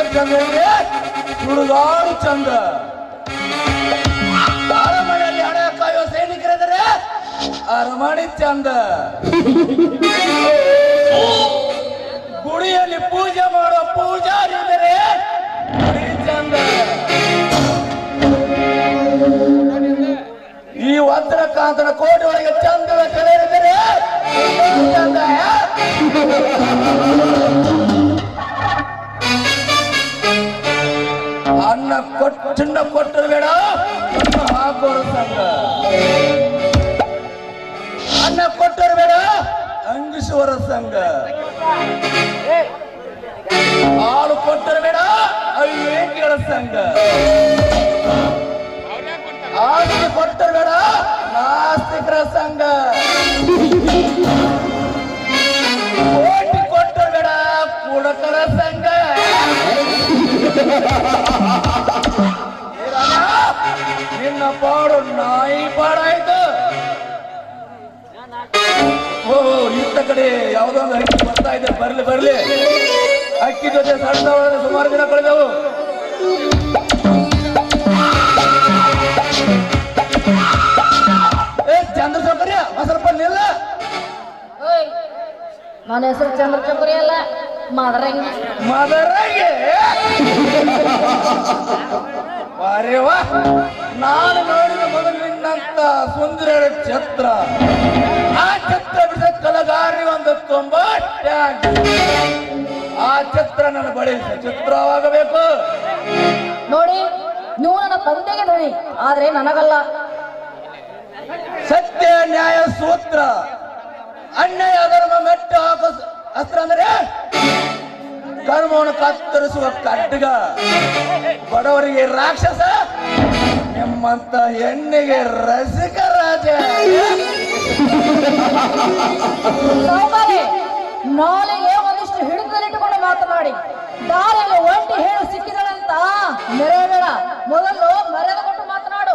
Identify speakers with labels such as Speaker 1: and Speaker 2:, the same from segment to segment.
Speaker 1: ಸತ್ಯ ಚಂದ ಅಂದ್ರೆ ಸುಡುಗಾಡು ಚಂದ ಅರಮನೆಯಲ್ಲಿ ಹಣ ಕಾಯುವ ಸೈನಿಕರಿದ್ದಾರೆ ಅರಮನೆ ಚಂದ ಗುಡಿಯಲ್ಲಿ ಪೂಜೆ ಮಾಡುವ ಪೂಜಾರಿ ಇದ್ದಾರೆ ಗುಡಿ ಚಂದ ಈ ವಜ್ರಕಾಂತನ ಕೋಟೆ ಒಳಗೆ ಚಂದದ ಕಲೆ ಇದ್ದಾರೆ ಚಂದ ಚಿನ್ನ ಕೊಟ್ಟರು ಬೇಡ. ಹಾಕೋರು ಸಂಘ. ಅನ್ನ ಕೊಟ್ಟರು ಬೇಡ. ಅಂಗಿಸುವರ ಸಂಘ. ಹಾಲು ಕೊಟ್ಟರು ಬೇಡ. ಅವಿವೇಕಿಗಳ ಸಂಘ. ಆಸ್ತಿ ಕೊಟ್ಟರು ಬೇಡ. ನಾಸ್ತಿಕರ ಸಂಘ. ಕಡೆ ಯಾವುದೋ ಒಂದು ಅಕ್ಕಿ ಬರ್ತಾ ಇದೆ. ಬರ್ಲಿ ಬರ್ಲಿ. ಅಕ್ಕಿ ಜೊತೆ ಸಣ್ಣ ಸುಮಾರು ದಿನ ಕಳೆದವು. ಏ ಚಂದ್ರ ಒಂದ್ ಸ್ವಲ್ಪ ನಿಲ್ಲ
Speaker 2: ನನ್ನ ಹೆಸರು ಚಂದ್ರಚಕುರಿ ಅಲ್ಲ ಮಾದರಂಗಿ.
Speaker 1: ಮದರಾಗೆ. ವಾ ನಾನು ನೋಡಿದ ಮೊದಲಿನಂತ ಸುಂದರ ಛತ್ರ. ಆ ಛತ್ರ ಬಿಡಿಸ ಕಲಗಾರಿ ಒಂದು ತುಂಬಾ ಆ ಛತ್ರ ನನ್ನ ಬಳಿ ಚಿತ್ರವಾಗಬೇಕು
Speaker 2: ನೋಡಿ ನೀವು ನನ್ನ ತಂದೆಗೆ ನೋಡಿ ಆದ್ರೆ ನನಗಲ್ಲ.
Speaker 1: ಸತ್ಯ ನ್ಯಾಯ ಸೂತ್ರ. ಅನ್ಯಾಯ ಧರ್ಮ ಮೆಟ್ಟ ಹಾಕೋ ಅಸ್ತ್ರ ಅಂದ್ರೆ ಕರ್ಮವನ್ನು ಕತ್ತರಿಸುವ ಖಡ್ಗ ಬಡವರಿಗೆ ರಾಕ್ಷಸ ನಿಮ್ಮಂತ ಹೆಣ್ಣಿಗೆ ರಸಿಕ ರಾಜ.
Speaker 2: ನಾಳೆಗೆ ಒಂದಿಷ್ಟು ಹಿಡಿದಲ್ಲಿಟ್ಟುಕೊಂಡು ಮಾತನಾಡಿ. ದಾರಿಯಲ್ಲಿ ಒಂಟಿ ಹೇಳು ಸಿಕ್ಕಿದಳಂತ. ಮೆರೆಯಬೇಡ ಮೊದಲು ಮರ್ಯಾದೆ ಕೊಟ್ಟು ಮಾತನಾಡು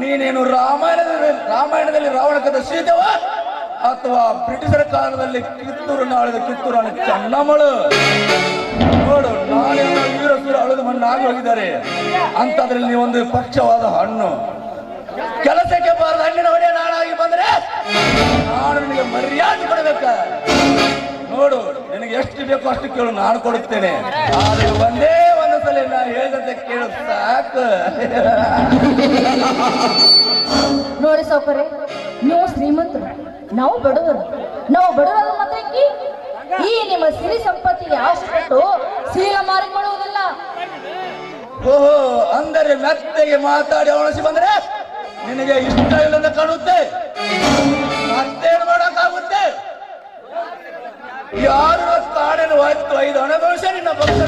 Speaker 1: ನೀನೇನು ರಾಮಾಯಣದಲ್ಲಿ ರಾಮಾಯಣದಲ್ಲಿ ರಾವಣ ಕಥೆ ಸೀತೆವ? ಅಥವಾ ಬ್ರಿಟಿಷರ ಕಾಲದಲ್ಲಿ ಕಿತ್ತೂರು ನಾಳಿದ ಕಿತ್ತೂರು ಅಣ್ಣ ಚೆನ್ನಮ್ಮಳು ನೋಡು, ನಾಳೆ ವೀರ ಸೂರ ಅಳಿದು ಮಣ್ಣಾಗಿ ಹೋಗಿದ್ದಾರೆ. ಅಂತದ್ರಲ್ಲಿ ಒಂದು ಪಕ್ಷವಾದ ಹಣ್ಣು. ಕೆಲಸಕ್ಕೆ ಬಾರದ ಹಣ್ಣಿನ ಒಡೆಯ ನಾಳಾಗಿ ಬಂದ್ರೆ ನಾನು ನಿನಗೆ ಮರ್ಯಾದೆ ಕೊಡಬೇಕ? ನೋಡು, ನಿನಗೆ ಎಷ್ಟು ಬೇಕೋ ಅಷ್ಟು ಕೇಳು, ನಾನು ಕೊಡುತ್ತೇನೆ. ಆದ್ರೆ ಒಂದೇ ಒಂದು ಸಲ ನಾ ಹೇಳಿದಂತೆ ಕೇಳು, ಸಾಕು.
Speaker 2: ನೋಡಿ ಸೌಕರ್ಯ, ನೀವು ಶ್ರೀಮಂತರು. ನಾವು ಬಡವರು. ನಾವು ಬಡವರು ಮಾತ್ರಕ್ಕೆ ಈ ನಿಮ್ಮ ಸಿರಿ ಸಂಪತ್ತಿಗೆ ಆಶೆಪಟ್ಟು ಸೀಲ ಮಾರಿಕೊಳ್ಳುವುದಿಲ್ಲ.
Speaker 1: ಓಹೋ, ಅಂದರೆ ಮತ್ತೆಗೆ ಮಾತಾಡಿ ಅವಳಿಸಿ ಬಂದ್ರೆ ನಿನಗೆ ಇಷ್ಟ ಇಲ್ಲದ ಕಾಣುತ್ತೆ. ಮತ್ತೇನು ಮಾಡೋಕ್ಕಾಗುತ್ತೆ? ಯಾರು ಕಾಡನ್ನು ಹೊತ್ತು ಐದು ಭವಿಷ್ಯ ನಿನ್ನ
Speaker 2: ಬಂದ.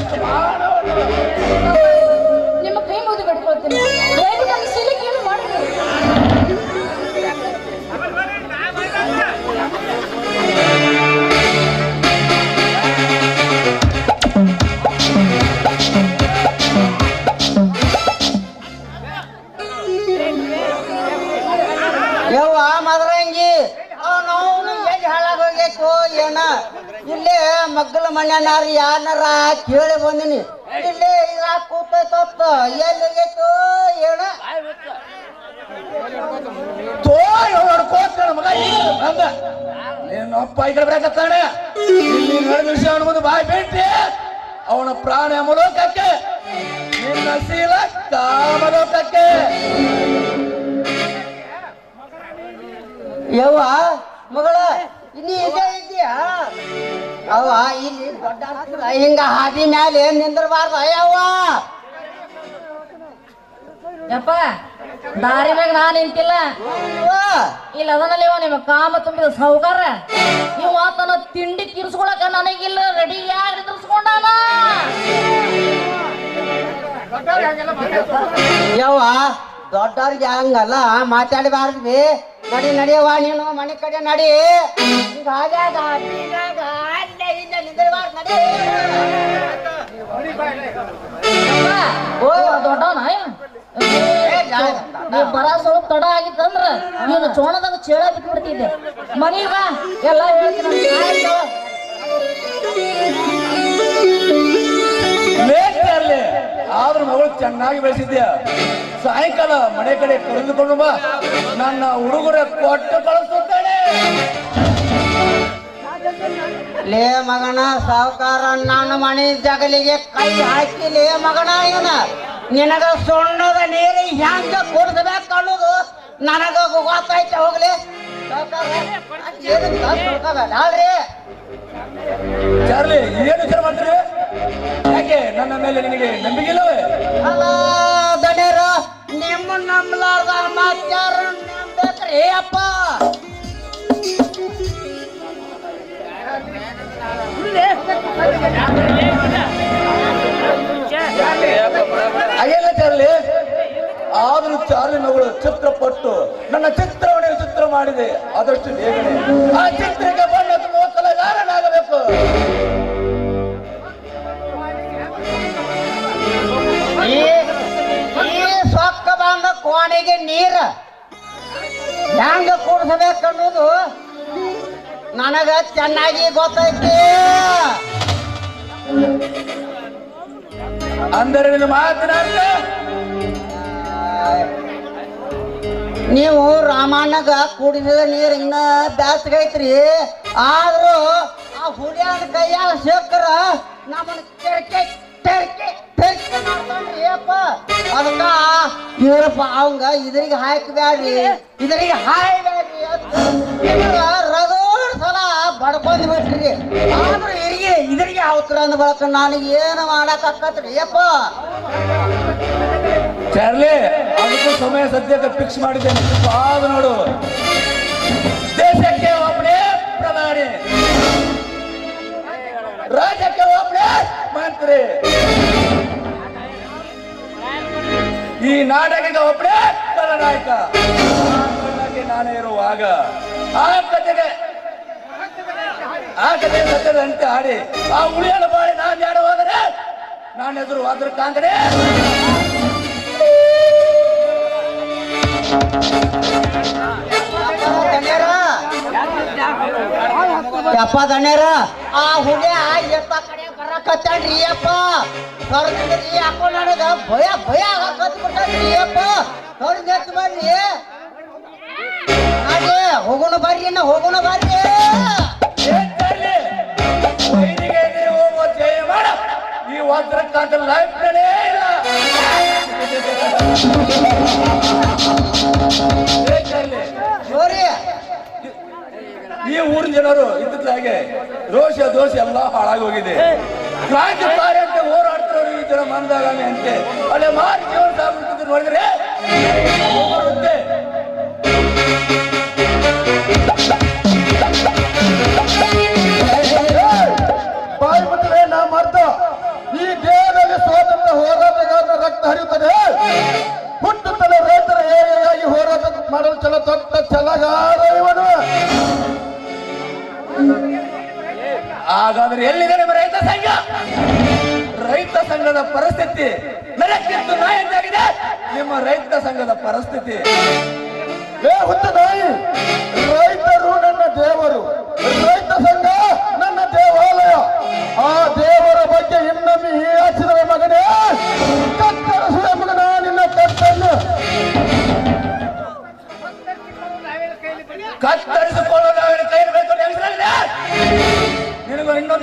Speaker 3: ಯವ್ವ, ಮದರಂಗಿ. ನಾವು ಎಲ್ಲಿ ಏನ? ಇಲ್ಲೇ ಮಗ್ಗಲ ಮಣ್ಯನಾರ ಯಾರನಾರ ಕೇಳಿ ಬಂದಿನಿ. ಇಲ್ಲೇ ಇದ್ರಾಗ ಕೂತ ಎಲ್ಲಿ ಹೋಗ್ಯಾಕೋ ಏನ?
Speaker 1: ಅವನ ಪ್ರಾಣ ಅಮಲೋಕಕ್ಕೆ ನಿನ್ನ ಶೀಲ ಕಾಮಲೋಕಕ್ಕೆ
Speaker 3: ಯವ್ವ ಮಗಳ ಇಲ್ಲಿ ಇದೇ ಇದೆಯಾ ಅವ ಇಲ್ಲಿ ದೊಡ್ಡ ಹಿಂಗ ಹಾದಿ ಮ್ಯಾಲೆ ನಿಂದ್ರಬಾರ್ದ ಯವ್ವ?
Speaker 2: ಯಪ್ಪ ದಾರಿ ಮ್ಯಾಗ ನಾ ನಿಂತಿಲ್ಲ.
Speaker 3: ಯವ್ವ,
Speaker 2: ಇಲ್ಲ ಅದನಲ್ಲಿ ಇವ ನಿಮ್ಮ ಕಾಮ ತುಂಬಿದ ಸಾಹುಕಾರ ಇವ ತನ್ನ ತಿಂಡಿ ತೀರ್ಸ್ಕೊಳಕ ನನಗಿಲ್ಲ ರೆಡಿ ಯಾರು ನಿಂದ್ರಿಸ್ಕೊಂಡಾನ?
Speaker 3: ಯವ್ವ ದೊಡ್ಡವ್ರಿಗೆ ಹಂಗಲ್ಲ ಮಾತಾಡಬಾರ್ದು ನಡಿ ವಾ ನೀನು ಮನೆ ಕಡೆ ನಡಿ. ಹಿಂಗ ಹಾಗ್ಯಾಗ ಹಟ್ಟಿನಾಗ ಅಲ್ಲೇ ಇಲ್ಲೇ ನಿಂದಿರ್ಬಾರ್ದು ನಡಿ.
Speaker 2: ಯಪ್ಪ, ಓ ದೊಡ್ಡವನ ಸ್ವಲ್ಪ ತಡ ಆಗಿತ್ತಂದ್ರ ನೀನು ಚೋಣದಾಗ ಚೇಳ ಬಿಟ್ಬಿಡ್ತಿದ್ದೆ. ಮನೆಗೆ ಬಾ ಎಲ್ಲ ಹೇಳ್ತೀನಿ
Speaker 1: ಆದ್ರೂ ಮಗಳು ಚೆನ್ನಾಗಿ ಬೆಳೆಸಿದ್ಯಾ? ಸಾಯಂಕಾಲ ಮನೆ ಕಡೆ ಕರೆದುಕೊಂಡು ಬಾ. ನನ್ನ ಹುಡುಗರ ಕೊಟ್ಟು ಕಳಿಸುತ್ತಾಳೆ
Speaker 3: ಲೇ ಮಗನ ಸಾವುಕಾರ ನನ್ನ ಮನೆ ಜಗಲಿಗೆ ಕೈ ಹಾಕಿ ಲೇ ಮಗನ ಇವನ. ನಿನಗ ಸೊಣ್ಣದ ನೀರು ಹೆಂಗ ಕುಡಿಸ್ಬೇಕು ಅನ್ನೋದು ನನಗ ಗೊತ್ತಾಯ್ತ ಹೋಗ್ಲಿ. ಅಲ್ರಿ
Speaker 1: ಚಾರ್ಲಿ ಏನು ವಿಚಾರ ಮಾಡ್ತೀರಿ? ಯಾಕೆ? ನನ್ನ ಮೇಲೆ ನಿನಗೆ ನಂಬಿಕೆ ಇಲ್ಲವೇ?
Speaker 3: ಅಲ್ಲ ನಿಮ್ಮ ನಂಬಲಾರ್ದ ಮಾತ್ಯಾರ ನಂಬೇಕ್ರಿ ಅಪ್ಪ.
Speaker 1: ಚಾರ್ಲಿ ಆದ್ರೂ ಚಾರ್ಲಿ ಮಗಳು ಚಿತ್ರಪಟ್ಟು, ನನ್ನ ಚಿತ್ರವಣೆ ಚಿತ್ರ ಮಾಡಿದೆ, ಆದಷ್ಟು ಬೇಗನೆ. ಆ ಚಿತ್ರಕ್ಕೆ ಬಣ್ಣ ತುಂಬುವ
Speaker 3: ನೀರ. ಹೆಂಗ ಕುಡಿಸ್ಬೇಕು ಅನ್ನೋದು ನನಗ ಚೆನ್ನಾಗಿ ಗೊತ್ತೈತಿ.
Speaker 1: ಅಂದರೆ ನಿನ್ನ
Speaker 3: ನೀವು ರಾಮಣ್ಣಗ ಕುಡಿದ ನೀರು ಇನ್ನ ಬ್ಯಾಸ್ಗೈತ್ರಿ ಆದ್ರೂ ಆ ಹುಡಿಯಾದ ಕೈಯಾಗ ಶೇಖರ ನಮ್ಮನ್ನ ಕೆಳಕೆ ತೆರಕೆ ಅಪ್ಪ ಅದಕ್ಕ ಇವ್ರಪ್ಪ, ಅವಂಗ ಇದರಿಗೆ ಹಾಕಬ್ಯಾಡ್ರಿ ಇದರಿಗೆ ಹಾಯ್ಬ್ಯಾಡ್ರಿ ರಗೋಡ್ ಸಲ ಬಡ್ಕೊಂಡ್ ಬಿಟ್ರಿ. ಆದ್ರೂ ಇರಿಗೆ ಇದರಿಗೆ ಅವತ್ರ ಅಂದ ಬಳಕ ನನಗೆ ಏನು ಮಾಡಕ್ ಅಪ್ಪ
Speaker 1: ಚಾರ್ಲಿ, ಅದಕ್ಕೂ ಸಮಯ ಸದ್ಯಕ್ಕೆ ಫಿಕ್ಸ್ ಮಾಡಿದ್ದೇನೆ. ಕಾದು ನೋಡು. ದೇಶಕ್ಕೆ ಒಬ್ಬನೇ ಪ್ರಧಾನಿ. ರಾಜ್ಯಕ್ಕೆ ಒಬ್ಬನೇ ಮಂತ್ರಿ. ಈ ನಾಟಕದ ಒಬ್ಬನೇ ಖಳನಾಯಕ ನಾನು ಇರುವಾಗ ಆ ಕಥೆಗೆ, ಆ ಕಥೆ ಸತ್ಯದಂತೆ ಆಡಿ ಆ ಉಳಿಯಲು ಬಾಳಿ ನಾನು ಯಾರು ಹೋದರೆ ನಾನು ಎದುರು ಅದ್ರ ಕಾಂಗ್ರೆ
Speaker 3: ಯಪ್ಪ ಗಣ್ಯರ, ಆ ಹುಲಿ ಎತ್ತ ಕಡೆ ಬರಕತ್ತಾನ್ರಿ ಅಪ್ಪ? ಯಾಕೋ ನನಗ ಭಯ ಭಯ ಆಗಕತ್ ಬಿಟ್ಟನ್ರಿ ಅಪ್ಪ. ಹೊರಗೆ ಎತ್ತು ಬರ್ರಿ. ಅದೇ ಹೋಗೋಣ ಬರ್ರಿ ನಾ ಹೋಗೋಣ ಬರ್ರಿ.
Speaker 1: ಈ ಊರಿನ ಜನರು ಇದ್ದಾಗೆ ರೋಷ ದೋಷ ಎಲ್ಲ ಹಾಳಾಗಿ ಹೋಗಿದೆ ಕ್ರಾಂತಿಕಾರಿ ಅಂತ ಹೋರಾಡ್ತಾರೆ ಈ ಜನ ಮಂದಾಗಾಮಿ ಅಂತೆ. ಅಲ್ಲೇ ಮಾರಿ ಜೀವನ ಸಾಗುತ್ತಿದ್ದು ನೋಡಿದ್ರೆ ಬರುತ್ತೆ ಹಾಗಾದ್ರೆ ಎಲ್ಲಿದೆ ನಿಮ್ಮ ರೈತ ಸಂಘ? ರೈತ ಸಂಘದ ಪರಿಸ್ಥಿತಿ ನೆಲಕ್ಕಿಂತ ನಾಯಂತಾಗಿದೆ ನಿಮ್ಮ ರೈತ ಸಂಘದ ಪರಿಸ್ಥಿತಿ.
Speaker 4: ಏ ಹುಟ್ಟ ನಾಯಿ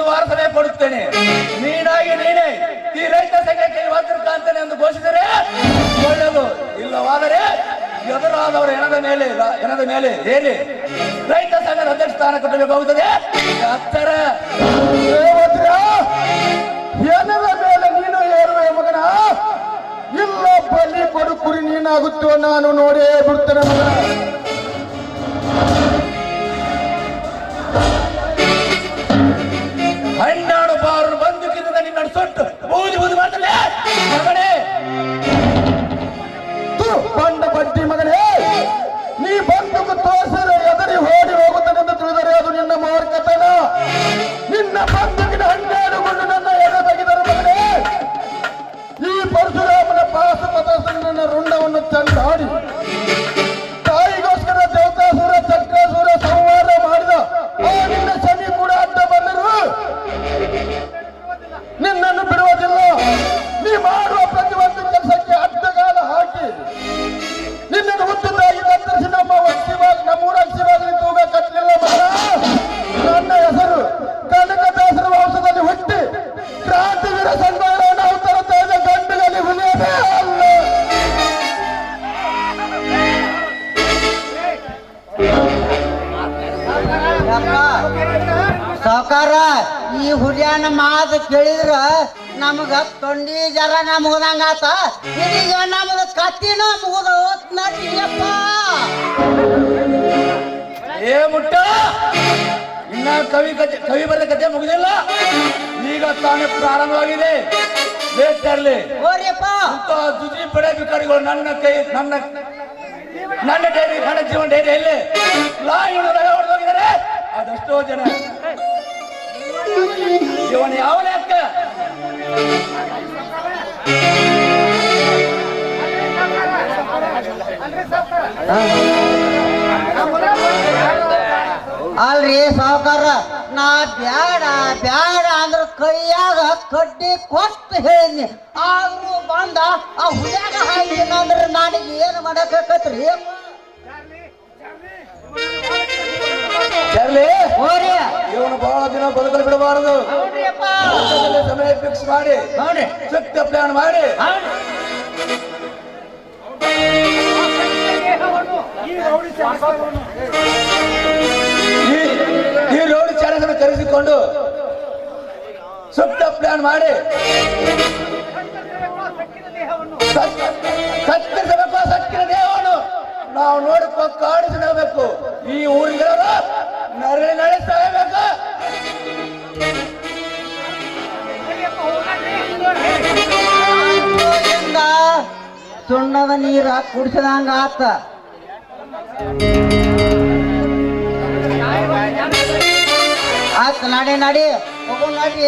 Speaker 1: ನಿನಗೂ ಇನ್ನೊಂದು ವಾರ ಸಮಯ ಕೊಡುತ್ತೇನೆ. ನೀನಾಗಿ ನೀನೇ ಈ ರೈತ ಸಂಘಕ್ಕೆ ಕಾಂತಾನೆ ಎಂದು ಘೋಷಿಸಿದರೆ ಒಳ್ಳೆಯದು. ಇಲ್ಲವಾದರೆ ಎದುರಾದವರ ಹೆಣದ ಮೇಲೆ ಹೆಣದ ಮೇಲೆ ಹೇಳಿ ರೈತ ಸಂಘದ ಅಧ್ಯಕ್ಷ ಸ್ಥಾನ ಕೊಡಬೇಕಾಗುತ್ತದೆ
Speaker 4: ಅತ್ತರ ಏನದ ಮೇಲೆ ನೀನು ಏರುವೆ ಮಗನ? ಇಲ್ಲ ಬಲಿ ಕೊಡು ಕುರಿ ನೀನಾಗುತ್ತೋ ನಾನು ನೋಡೇ ಬಿಡ್ತೇನೆ ಮಗನ.
Speaker 1: ಸೊಟ್ಟು ಬೂದಿ ಬೂದಿ ಮಾಡ್ತಲೇ
Speaker 4: ನನ್ನ
Speaker 3: ಮಾತು ಕೇಳಿದ್ರ ನಮಗ ತೊಂಡಿ ಜರ ಮುಗ್ದಂಗಾತ ಇದೀಗ ನಮ್ದು ಕತ್ತಿನ ಮುಗಿದ ನಟಿಯಪ್ಪ
Speaker 1: ಏ ಮುಟ್ಟ ಇನ್ನ ಕವಿ ಕತೆ ಕವಿ ಬರೆದ ಕತೆ ಮುಗಿದಿಲ್ಲ. ಈಗ ತಾನೇ ಪ್ರಾರಂಭವಾಗಿದೆ. ಅಂತ ಜುಜಿ ಪಡೆ ಬಿಕಾರಿಗಳು ನನ್ನ ಕೈ ನನ್ನ ನನ್ನ ಡೈರಿ ನನ್ನ ಜೀವನ ಡೈರಿ ಎಲ್ಲಿ ಲಾ ಇವನು ರಗ ಹೊಡೆದೋಗಿದ್ದಾರೆ ಅದೆಷ್ಟೋ ಜನ. ಇವನು ಯಾವ ಲೆಕ್ಕ
Speaker 3: ಅಲ್ರಿ ಸಾವುಕಾರ ನಾ ಬ್ಯಾಡ ಬ್ಯಾಡ ಅಂದ್ರ ಕೈಯಾಗ ಕಡ್ಡಿ ಕೊಟ್ಟು ಹೇಳಿದ್ನಿ ಆದ್ರೂ ಬಂದ ಆ ಹುಡ್ಯಾಗ ಹಾಕಿನ ಅಂದ್ರ ನನಗೆ ಏನು ಮಾಡಕತ್ರಿ
Speaker 1: ಚರ್ಲಿ ಇವನು ಬಹಳ ದಿನ ಬದುಕಲು ಬಿಡಬಾರದು. ಸಮಯ ಫಿಕ್ಸ್ ಮಾಡಿ. ಸೂಕ್ತ ಪ್ಲಾನ್ ಮಾಡಿ. ಈ ರೋಡ್ ಚಾಲಕನ ಕರೆಸಿಕೊಂಡು ಸೂಕ್ತ ಪ್ಲಾನ್ ಮಾಡಿ. ದೇವನು ನಾವು ನೋಡಪ್ಪ ಕಾಡಿಸಬೇಕು ಈ ಊರಿಗೆ ನರಳಿ ನಳಿ ಸಾಯಬೇಕು.
Speaker 3: ಸುಣ್ಣದ ನೀರ ಕುಡಿಸಿದಂಗ ಆತ. ಆತ ನಡಿ ನಡಿ, ಹೋಗೋ ನಡಿ.